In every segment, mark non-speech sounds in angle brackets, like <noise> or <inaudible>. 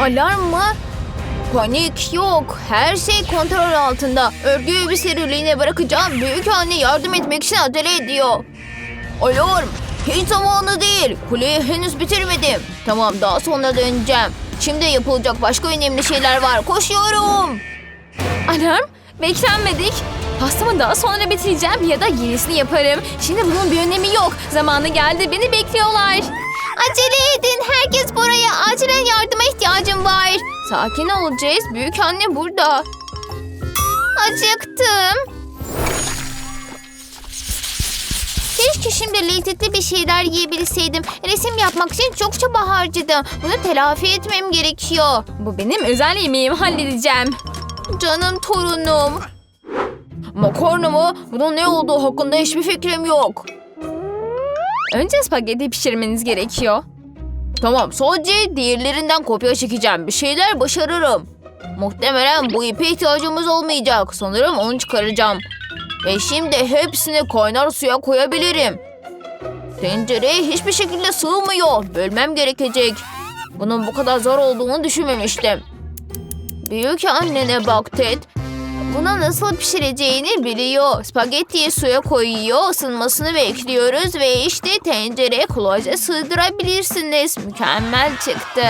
Alarm mı? Panik yok. Her şey kontrol altında. Örgüyü bir seriliğine bırakacağım. Büyük anne yardım etmek için acele ediyor. Alarm! Hiç zamanı değil. Kuleyi henüz bitirmedim. Tamam daha sonra döneceğim. Şimdi yapılacak başka önemli şeyler var. Koşuyorum. Alarm, beklenmedik. Pastamı daha sonra bitireceğim ya da yenisini yaparım. Şimdi bunun bir önemi yok. Zamanı geldi, beni bekliyorlar. Acele edin. Herkes buraya. Acilen yardıma ihtiyacım var. Sakin olacağız. Büyük anne burada. Acıktım. Keşke şimdi lezzetli bir şeyler yiyebilseydim. Resim yapmak için çok çaba harcadım. Bunu telafi etmem gerekiyor. Bu benim özel yemeğim, halledeceğim. Canım torunum. Makarna mı? Bunun ne olduğu hakkında hiçbir fikrim yok. Önce spagetti pişirmeniz gerekiyor. Tamam sadece diğerlerinden kopya çekeceğim. Bir şeyler başarırım. Muhtemelen bu ipe ihtiyacımız olmayacak. Sanırım onu çıkaracağım. Ve şimdi hepsini kaynar suya koyabilirim. Tencereye hiçbir şekilde sığmıyor. Bölmem gerekecek. Bunun bu kadar zor olduğunu düşünmemiştim. Büyük annene bak Ted. Buna nasıl pişireceğini biliyor. Spagettiyi suya koyuyor, ısınmasını bekliyoruz ve işte tencereye kolayca sığdırabilirsiniz. Mükemmel çıktı.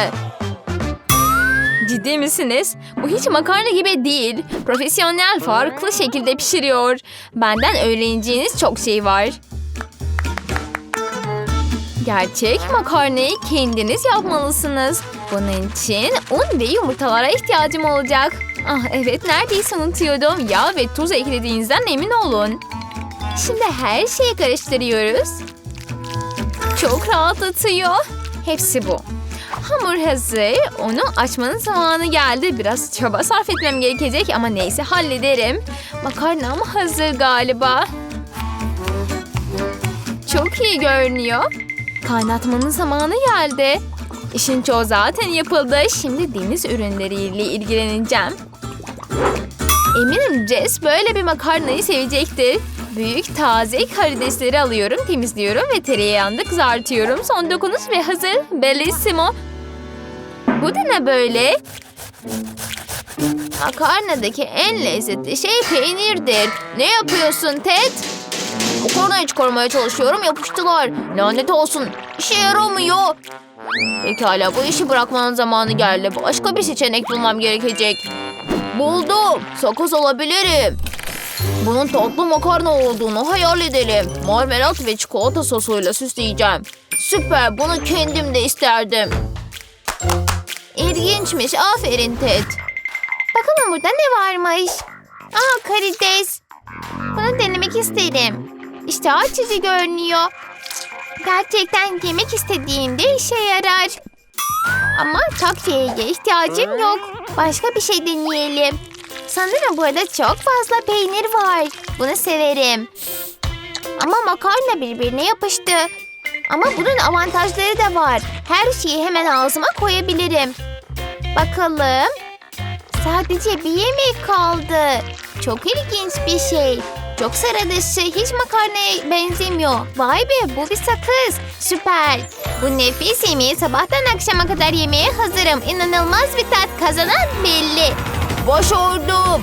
Ciddi misiniz? Bu hiç makarna gibi değil. Profesyonel farklı şekilde pişiriyor. Benden öğreneceğiniz çok şey var. Gerçek makarnayı kendiniz yapmalısınız. Bunun için un ve yumurtalara ihtiyacım olacak. Ah evet neredeyse unutuyordum. Yağ ve tuz eklediğinizden emin olun. Şimdi her şeyi karıştırıyoruz. Çok rahatlatıyor. Hepsi bu. Hamur hazır. Onu açmanın zamanı geldi. Biraz çaba sarf etmem gerekecek ama neyse hallederim. Makarnam hazır galiba. Çok iyi görünüyor. Kaynatmanın zamanı geldi. İşin çoğu zaten yapıldı. Şimdi deniz ürünleriyle ilgileneceğim. Eminim Jess böyle bir makarnayı sevecektir. Büyük taze karidesleri alıyorum, temizliyorum ve tereyağında kızartıyorum. Son dokunuş ve hazır. Bellissimo. Bu da ne böyle? Makarnadaki en lezzetli şey peynirdir. Ne yapıyorsun Ted? Makarnayı çıkarmaya çalışıyorum yapıştılar. Lanet olsun. İşe yaramıyor. Pekala bu işi bırakmanın zamanı geldi. Başka bir seçenek bulmam gerekecek. Buldum. Sakız alabilirim. Bunun tatlı makarna olduğunu hayal edelim. Marmelat ve çikolata sosuyla süsleyeceğim. Süper bunu kendim de isterdim. İlginçmiş aferin Ted. Bakalım burada ne varmış? Aa karides. Bunu denemek isterim. İşte açıcı görünüyor. Gerçekten yemek istediğimde işe yarar. Ama takviyeye ihtiyacım yok. Başka bir şey deneyelim. Sanırım burada çok fazla peynir var. Bunu severim. Ama makarna birbirine yapıştı. Ama bunun avantajları da var. Her şeyi hemen ağzıma koyabilirim. Bakalım. Sadece bir yemek kaldı. Çok ilginç bir şey. Çok sıra dışı, hiç makarnaya benzemiyor. Vay be bu bir sakız. Süper. Bu nefis yemeği sabahtan akşama kadar yemeye hazırım. İnanılmaz bir tat kazanan belli. Başardım.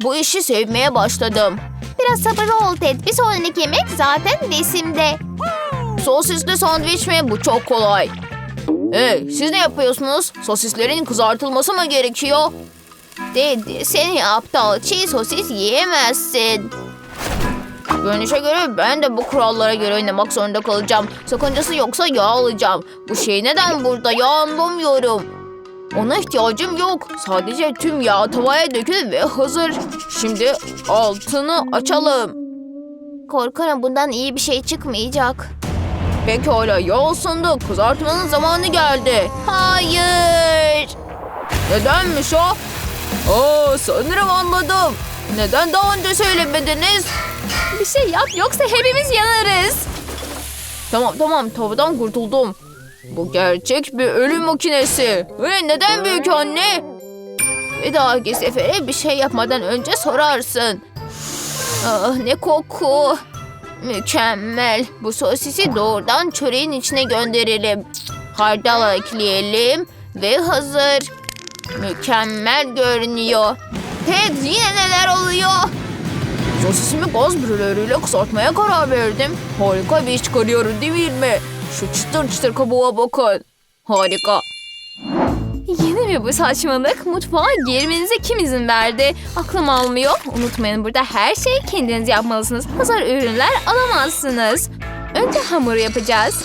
Bu işi sevmeye başladım. Biraz sabırlı ol Ted. Bir sonraki yemek zaten resimde. Sosisli sandviç mi? Bu çok kolay. Hey, siz ne yapıyorsunuz? Sosislerin kızartılması mı gerekiyor? Dedi, seni aptal çiğ sosis yiyemezsin. Görünüşe göre ben de bu kurallara göre oynamak zorunda kalacağım. Sakıncası yoksa yağ alacağım. Bu şey neden burada? Yağ anlamıyorum. Ona ihtiyacım yok. Sadece tüm yağ tavaya dökülür ve hazır. Şimdi altını açalım. Korkarım bundan iyi bir şey çıkmayacak. Pekala yağ ısındı. Kızartmanın zamanı geldi. Hayır. Nedenmiş o? Oo, sanırım anladım. Neden daha önce söylemediniz? Bir şey yap yoksa hepimiz yanarız. Tamam tamam tavıdan kurtuldum. Bu gerçek bir ölüm makinesi. Ve neden büyük anne? Bir dahaki sefere bir şey yapmadan önce sorarsın. Ah ne koku. Mükemmel. Bu sosisi doğrudan çöreğin içine gönderelim. Hardal ekleyelim ve hazır. Mükemmel görünüyor. Ted yine neler oluyor? Sosisimi gaz brülörüyle kısaltmaya karar verdim. Harika bir iş çıkarıyorum değil mi? Şu çıtır çıtır kabuğa bakın. Harika. Yeni mi bu saçmalık? Mutfağa girmenize kim izin verdi? Aklım almıyor. Unutmayın burada her şeyi kendiniz yapmalısınız. Hazır ürünler alamazsınız. Önce hamuru yapacağız.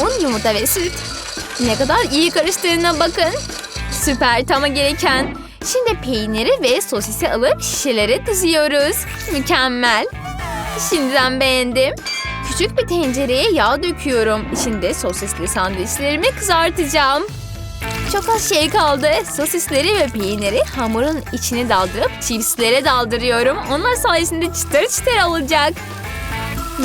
Un, yumurta ve süt. Ne kadar iyi karıştığına bakın. Süper tamam gereken. Şimdi peyniri ve sosisi alıp şişelere diziyoruz. Mükemmel. Şimdiden beğendim. Küçük bir tencereye yağ döküyorum. İçinde sosisli sandviçlerimi kızartacağım. Çok az şey kaldı. Sosisleri ve peyniri hamurun içine daldırıp chipslere daldırıyorum. Onlar sayesinde çıtır çıtır olacak.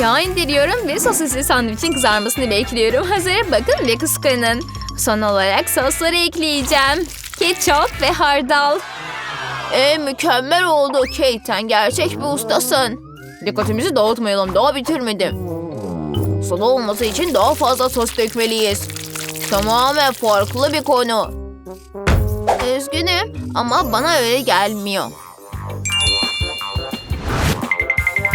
Yağ indiriyorum ve sosisli sandviçin kızarmasını bekliyorum. Hazır bakın ve kıskanın. Son olarak sosları ekleyeceğim. Ketçap ve hardal. E mükemmel oldu Kate. Sen gerçek bir ustasın. Dikkatimizi dağıtmayalım. Daha bitirmedim. Sulu olması için daha fazla sos dökmeliyiz. Tamamen farklı bir konu. Üzgünüm ama bana öyle gelmiyor.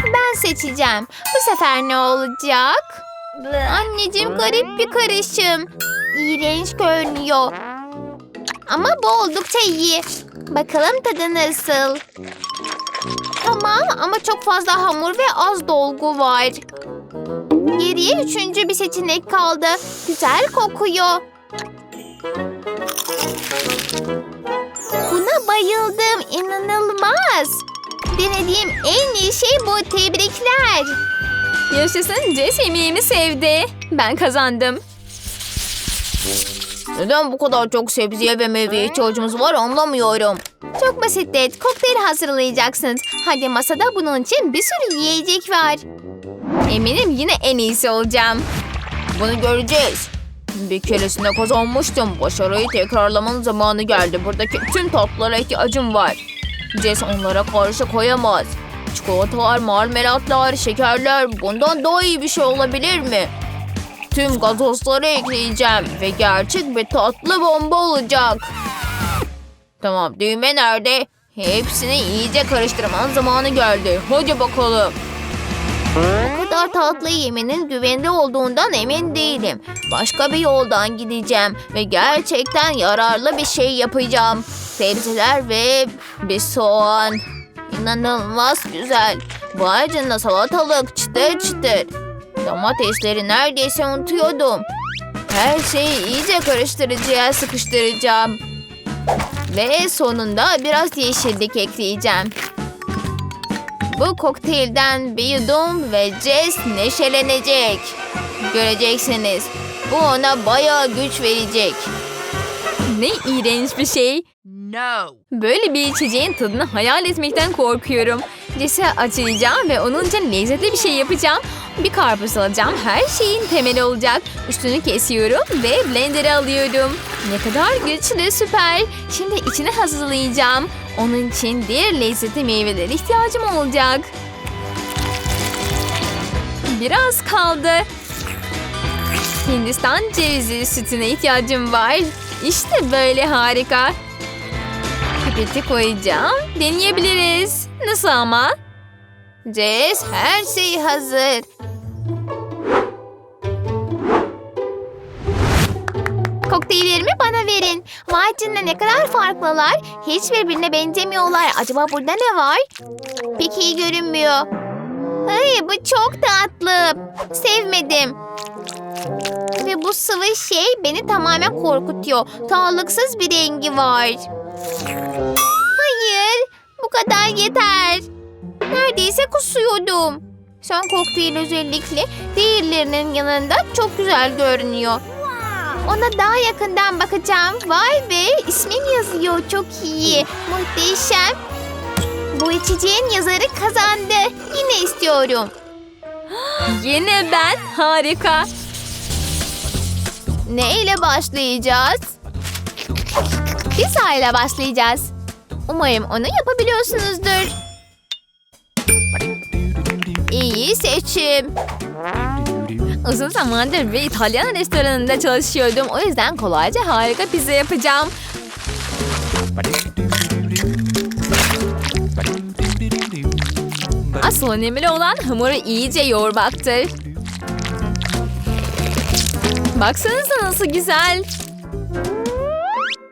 Ben seçeceğim. Bu sefer ne olacak? Anneciğim garip bir karışım. İğrenç görünüyor. Ama bu oldukça iyi. Bakalım tadı nasıl? Tamam ama çok fazla hamur ve az dolgu var. Geriye üçüncü bir seçenek kaldı. Güzel kokuyor. Buna bayıldım. İnanılmaz. Denediğim en iyi şey bu. Tebrikler. Yaşasın Jess yemeğimi sevdi. Ben kazandım. Neden bu kadar çok sebzeye ve meyveye ihtiyacımız var anlamıyorum. Çok basit Dad. Kokteyl hazırlayacaksınız. Hadi masada bunun için bir sürü yiyecek var. Eminim yine en iyisi olacağım. Bunu göreceğiz. Bir keresinde kazanmıştım. Başarıyı tekrarlamanın zamanı geldi. Buradaki tüm tatlılara ihtiyacım var. Jess onlara karşı koyamaz. Çikolatalar, marmelatlar, şekerler bundan daha iyi bir şey olabilir mi? Tüm gazozları ekleyeceğim ve gerçek bir tatlı bomba olacak. Tamam düğme nerede? Hepsini iyice karıştırmanın zamanı geldi. Hadi bakalım. O kadar tatlı yemenin güvende olduğundan emin değilim. Başka bir yoldan gideceğim ve gerçekten yararlı bir şey yapacağım. Sebzeler ve bir soğan. İnanılmaz güzel. Vay canına salatalık çıtır çıtır. Domatesleri neredeyse unutuyordum. Her şeyi iyice karıştırıcıya sıkıştıracağım. Ve sonunda biraz yeşillik ekleyeceğim. Bu kokteylden bir yudum ve Jess neşelenecek. Göreceksiniz. Bu ona bayağı güç verecek. Ne iğrenç bir şey. No. Böyle bir içeceğin tadını hayal etmekten korkuyorum. Jess'e açacağım ve onun için lezzetli bir şey yapacağım. Bir karpuz alacağım. Her şeyin temeli olacak. Üstünü kesiyorum ve blender'a alıyorum. Ne kadar güçlü süper. Şimdi içini hazırlayacağım. Onun için diğer lezzetli meyvelere ihtiyacım olacak. Biraz kaldı. Hindistan cevizi sütüne ihtiyacım var. İşte böyle harika. Pipeti koyacağım. Deneyebiliriz. Nasıl ama? Jess her şey hazır. Kokteyllerimi bana verin. Vay ne kadar farklılar. Hiç birbirine benzemiyorlar. Acaba burada ne var? Pek iyi görünmüyor. Ay bu çok tatlı. Sevmedim. Ve bu sıvı şey beni tamamen korkutuyor. Sağlıksız bir rengi var. Hayır. Bu kadar yeter. Neredeyse kusuyordum. Son kokteyl özellikle diğerlerinin yanında çok güzel görünüyor. Ona daha yakından bakacağım. Vay be ismim yazıyor. Çok iyi. Muhteşem. Bu içeceğin yazarı kazandı. Yine istiyorum. <gasps> Yine ben. Harika. Ne ile başlayacağız? Pizza ile başlayacağız. Umarım onu yapabiliyorsunuzdur. İyi seçim. Uzun zamandır bir İtalyan restoranında çalışıyordum. O yüzden kolayca harika pizza yapacağım. Asıl önemli olan hamuru iyice yoğurmaktır. Baksanıza nasıl güzel.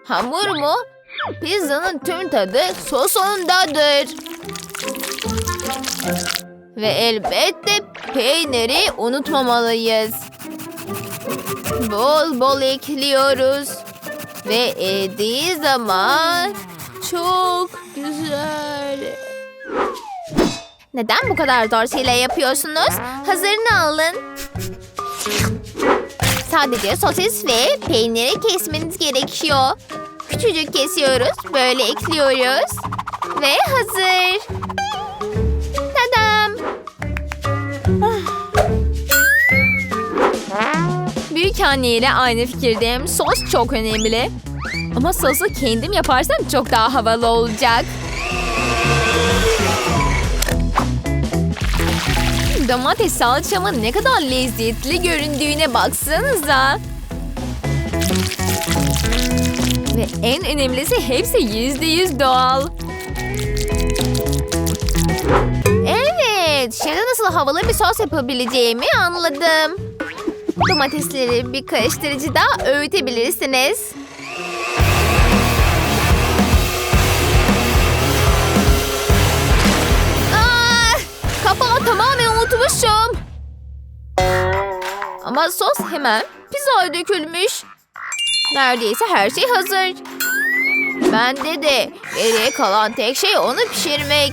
Hamur mu? Pizzanın tüm tadı sosundadır. Ve elbette peyniri unutmamalıyız. Bol bol ekliyoruz. Ve eridiği zaman çok güzel. Neden bu kadar dorsiyle yapıyorsunuz? Hazırını alın. Sadece sosis ve peyniri kesmeniz gerekiyor. Küçücük kesiyoruz, böyle ekliyoruz. Ve hazır. Tadam. Büyük anneyle aynı fikirdeyim. Sos çok önemli. Ama sosu kendim yaparsam çok daha havalı olacak. Domates salçamın ne kadar lezzetli göründüğüne baksanıza. Ve en önemlisi hepsi yüzde yüz doğal. Evet, şimdi nasıl havalı bir sos yapabileceğimi anladım. Domatesleri bir karıştırıcıda öğütebilirsiniz. Aa, kapağı tamamen unutmuşum. Ama sos hemen pizzaya dökülmüş. Neredeyse her şey hazır. Bende de geriye kalan tek şey onu pişirmek.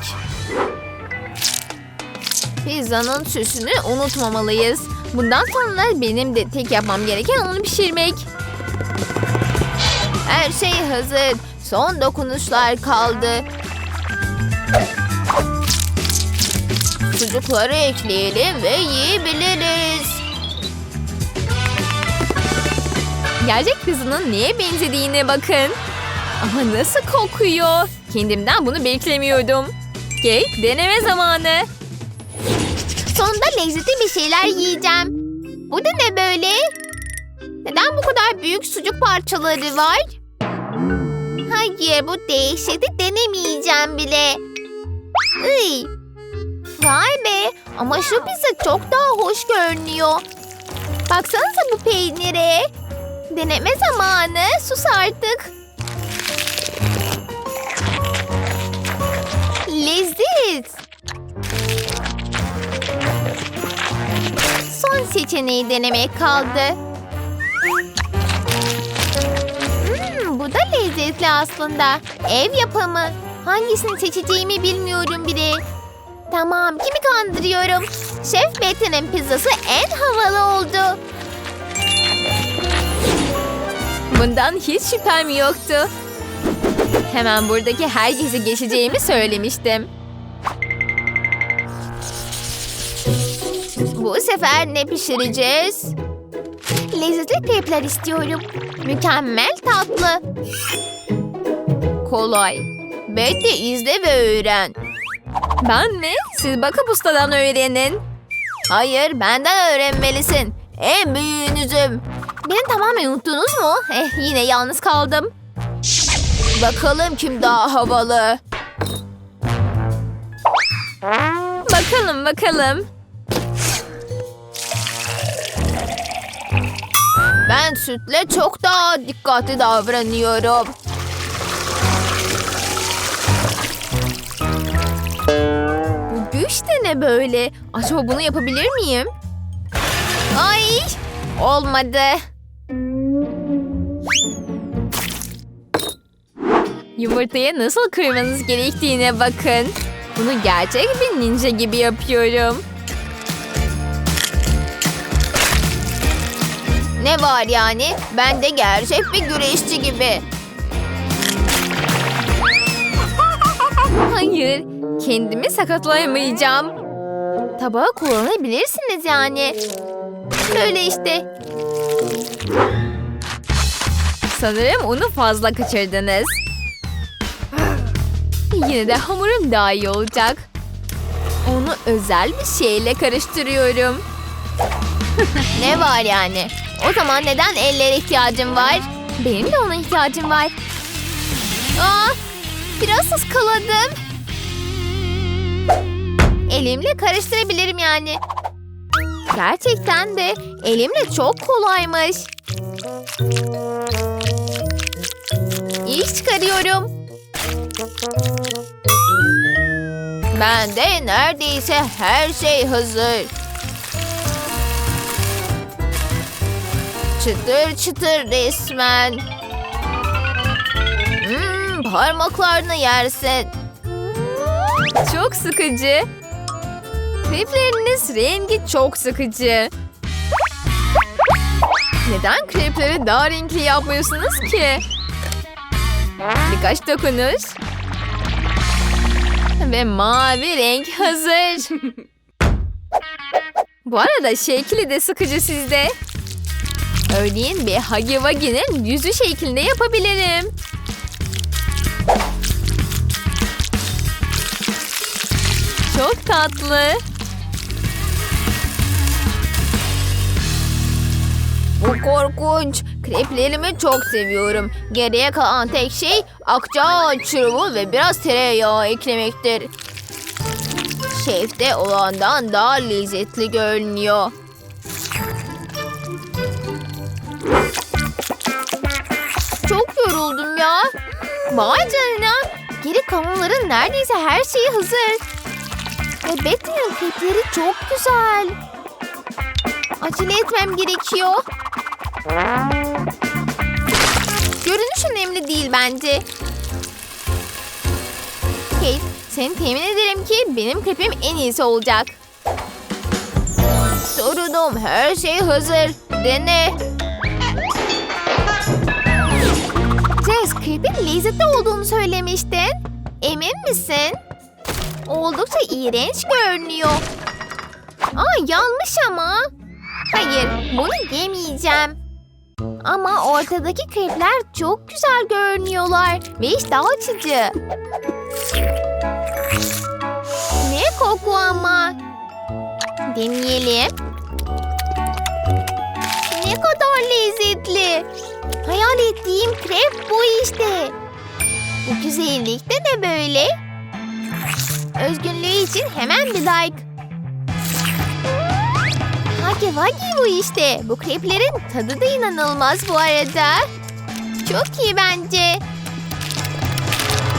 Pizzanın süsünü unutmamalıyız. Bundan sonra benim de tek yapmam gereken onu pişirmek. Her şey hazır. Son dokunuşlar kaldı. Sucukları ekleyelim ve yiyebiliriz. Gerçek pizzanın neye benzediğine bakın. Ama nasıl kokuyor? Kendimden bunu beklemiyordum. Kek deneme zamanı. Sonunda lezzetli bir şeyler yiyeceğim. Bu da ne böyle? Neden bu kadar büyük sucuk parçaları var? Hayır bu dehşeti denemeyeceğim bile. Iy. Vay be ama şu pizza çok daha hoş görünüyor. Baksanıza bu peynire. Deneme zamanı. Sus artık. Lezzet. Son seçeneği denemek kaldı. Hmm, bu da lezzetli aslında. Ev yapımı. Hangisini seçeceğimi bilmiyorum bile. Tamam, kimi kandırıyorum? Şef Betty'nin pizzası en havalı oldu. Bundan hiç şüphem yoktu. Hemen buradaki herkesi geçeceğimi söylemiştim. Bu sefer ne pişireceğiz? Lezzetli krepler istiyorum. Mükemmel tatlı. Kolay. Betty izle ve öğren. Ben mi? Siz bakıp ustadan öğrenin. Hayır, benden öğrenmelisin. En büyüğünüzüm. Beni tamamen unuttunuz mu? Eh, yine yalnız kaldım. Bakalım kim daha havalı. Bakalım bakalım. Ben sütle çok daha dikkatli davranıyorum. Bu güç de ne böyle? Acaba bunu yapabilir miyim? Ay! Olmadı. Yumurtayı nasıl kırmanız gerektiğine bakın. Bunu gerçek bir ninja gibi yapıyorum. Ne var yani? Ben de gerçek bir güreşçi gibi. <laughs> Hayır, kendimi sakatlayamayacağım. Tabağı kullanabilirsiniz yani. Böyle işte. Sanırım unu fazla kaçırdınız. Yine de hamurum daha iyi olacak. Onu özel bir şeyle karıştırıyorum. <laughs> ne var yani? O zaman neden ellere ihtiyacım var? Benim de ona ihtiyacım var. Aa, biraz ıskaladım. Elimle karıştırabilirim yani. Gerçekten de elimle çok kolaymış. İş çıkarıyorum. Ben de neredeyse her şey hazır. Çıtır çıtır resmen. Hmm, parmaklarını yersin. Çok sıkıcı. Krepleriniz rengi çok sıkıcı. Neden krepleri daha renkli yapmıyorsunuz ki? Birkaç dokunuş. Ve mavi renk hazır. Bu arada şekli de sıkıcı sizde. Örneğin bir Huggy Wuggy'nin yüzü şeklinde yapabilirim. Çok tatlı. Bu korkunç. Kreplerimi çok seviyorum. Geriye kalan tek şey akçaağaç şurubu ve biraz tereyağı eklemektir. Şefte olandan daha lezzetli görünüyor. Çok yoruldum ya. Vay canına. Geri kalanların neredeyse her şeyi hazır. Ve Betty'nin krepleri çok güzel. Acele etmem gerekiyor. Seni temin ederim ki benim krepim en iyisi olacak. Sorunum her şey hazır. Dene. Jess, krepin lezzetli olduğunu söylemiştin. Emin misin? Oldukça iğrenç görünüyor. Aa yanlış ama. Hayır, bunu yemeyeceğim. Ama ortadaki krepler çok güzel görünüyorlar ve iştah açıcı. Koku ama. Deneyelim. Ne kadar lezzetli. Hayal ettiğim krep bu işte. Bu güzellik de böyle? Özgünlüğü için hemen bir like. Hagi Wagi bu işte. Bu kreplerin tadı da inanılmaz bu arada. Çok iyi bence.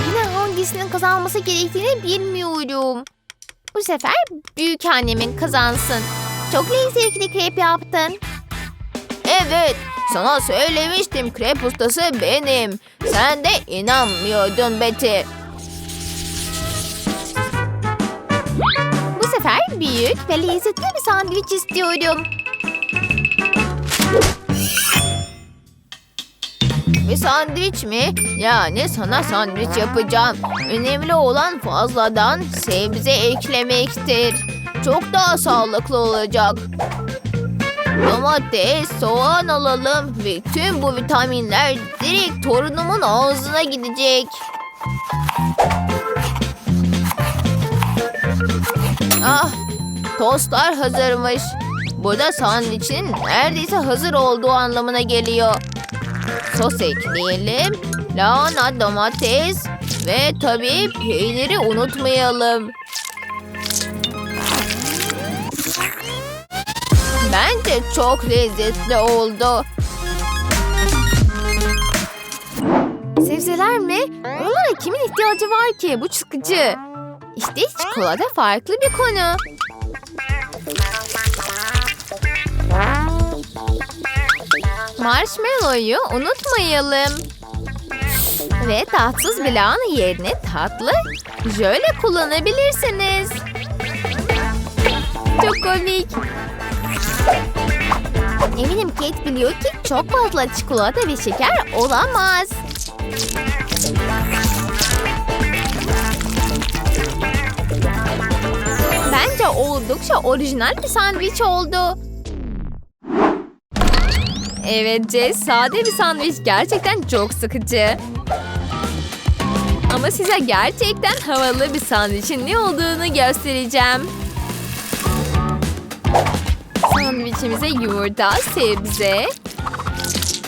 Yine hangisinin kazanması gerektiğini bilmiyorum. Bu sefer büyük annemin kazansın. Çok lezzetli krep yaptın. Evet, sana söylemiştim krep ustası benim. Sen de inanmıyordun Betty. Bu sefer büyük ve lezzetli bir sandviç istiyorum. Bir sandviç mi? Yani sana sandviç yapacağım. Önemli olan fazladan sebze eklemektir. Çok daha sağlıklı olacak. Domates, soğan alalım ve tüm bu vitaminler direkt torunumun ağzına gidecek. Ah, tostlar hazırmış. Bu da sandviçin neredeyse hazır olduğu anlamına geliyor. Sos ekleyelim. Lahana, domates ve tabii peyniri unutmayalım. Bence çok lezzetli oldu. Sebzeler mi? Onlara kimin ihtiyacı var ki? Bu sıkıcı. İşte çikolata farklı bir konu. Marshmallow'yu unutmayalım. Ve tatsız bir lahana yerine tatlı jöle kullanabilirsiniz. Çok komik. Eminim Kate biliyor ki çok fazla çikolata ve şeker olamaz. Bence oldukça orijinal bir sandviç oldu. Evet Jess, sade bir sandviç gerçekten çok sıkıcı. Ama size gerçekten havalı bir sandviçin ne olduğunu göstereceğim. Sandviçimize yumurta, sebze,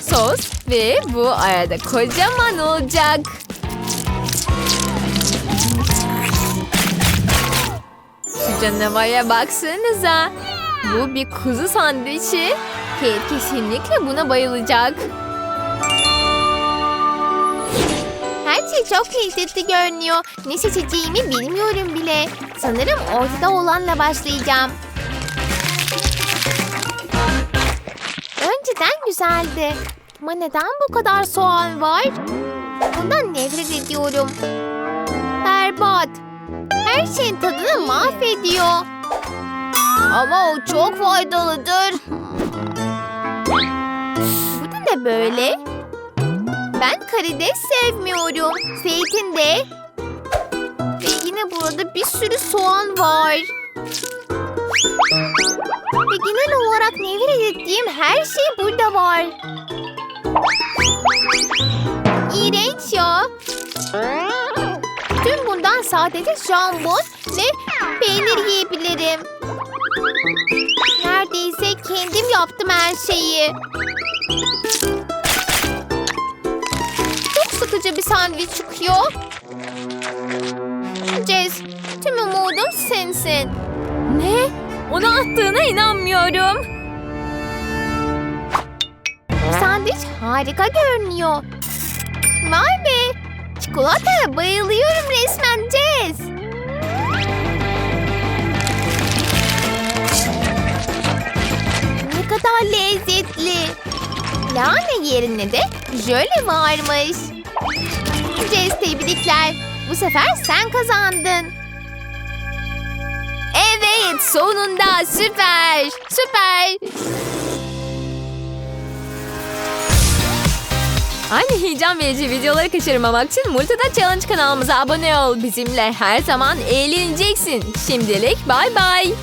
sos ve bu arada kocaman olacak. Şu canavara baksanıza. Bu bir kuzu sandviçi. Kate kesinlikle buna bayılacak. Her şey çok lezzetli görünüyor. Ne seçeceğimi bilmiyorum bile. Sanırım ortada olanla başlayacağım. Önceden güzeldi. Ama neden bu kadar soğan var? Bundan nefret ediyorum. Berbat. Her şeyin tadını mahvediyor. Ama o çok faydalıdır. Böyle? Ben karides sevmiyorum. Zeytin de. Ve yine burada bir sürü soğan var. Ve genel olarak nefret ettiğim her şey burada var. İğrenç ya. Tüm bundan sadece jambon ve peynir yiyebilirim. Neredeyse kendim yaptım her şeyi. Çok sıkıcı bir sandviç çıkıyor. Jess, tüm umudum sensin. Ne? Onu attığına inanmıyorum. Sandviç harika görünüyor. Vay be! Çikolataya bayılıyorum resmen Jess. Lahana yerine de jöle varmış. Jess tebrikler. Bu sefer sen kazandın. Evet sonunda süper. Süper. Aynı heyecan verici videoları kaçırmamak için Multida Challenge kanalımıza abone ol. Bizimle her zaman eğleneceksin. Şimdilik bay bay.